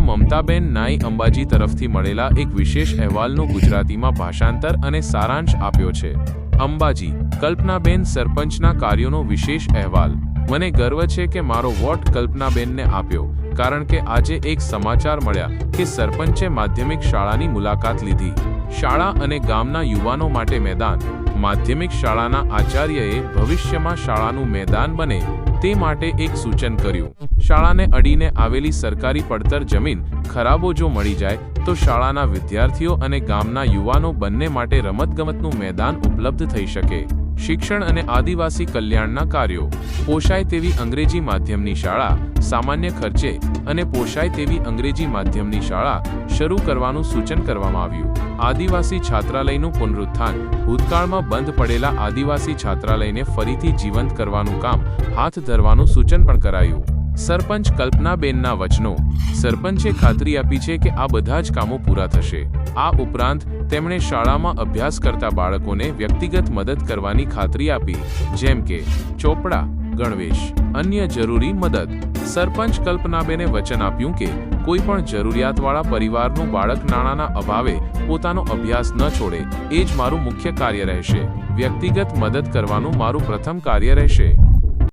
કચ્છના મમતાબેન નાઈ અંબાજી તરફથી મળેલા એક વિશેષ અહેવાલનું ગુજરાતીમાં ભાષાંતર અને સારાંશ આપ્યો છે. અંબાજી, કલ્પનાબેન સરપંચના કાર્યોનો વિશેષ અહેવાલ. મને ગર્વ છે કે મારો વોટ કલ્પનાબેનને આપ્યો, કારણ કે આજે એક સમાચાર મળ્યા કે સરપંચે માધ્યમિક શાળાની મુલાકાત લીધી. શાળા અને ગામના યુવાનો માટે મેદાન. માધ્યમિક શાળાના આચાર્યએ ભવિષ્યમાં શાળાનું મેદાન બને તે માટે એક સૂચન કર્યું. શાળાને અડીને આવેલી સરકારી પડતર જમીન ખરાબો જો મળી જાય, તો શાળાના વિદ્યાર્થીઓ અને ગામના યુવાનો બંને માટે રમતગમતનું મેદાન ઉપલબ્ધ થઈ શકે. શિક્ષણ અને આદિવાસી કલ્યાણના કાર્યો. પોષાય તેવી અંગ્રેજી માધ્યમની શાળા સામાન્ય ખર્ચે અને પોષાય તેવી અંગ્રેજી માધ્યમની શાળા શરૂ કરવાનું સૂચન કરવામાં આવ્યું. આદિવાસી છાત્રાલયનું પુનરુત્થાન. ભૂતકાળમાં બંધ પડેલા આદિવાસી છાત્રાલયને ફરીથી જીવંત કરવાનું કામ હાથ ધરવાનું સૂચન પણ કરાયું. સરપંચ કલ્પનાબેનના વચનો. સરપંચે ખાતરી આપી છે કે આ બધા જ કામો પૂરા થશે. આ ઉપરાંત, તેમણે શાળામાં અભ્યાસ કરતા બાળકોને વ્યક્તિગત મદદ કરવાની ખાતરી આપી, જેમ કે ચોપડા, ગણવેશ, અન્ય જરૂરી મદદ. સરપંચ કલ્પનાબેને વચન આપ્યું કે કોઈ પણ જરૂરિયાતવાળા પરિવારનું બાળક નાણાંના અભાવે પોતાનો અભ્યાસ ન છોડે, એ જ મારું મુખ્ય કાર્ય રહેશે. વ્યક્તિગત મદદ કરવાનું મારું પ્રથમ કાર્ય રહેશે.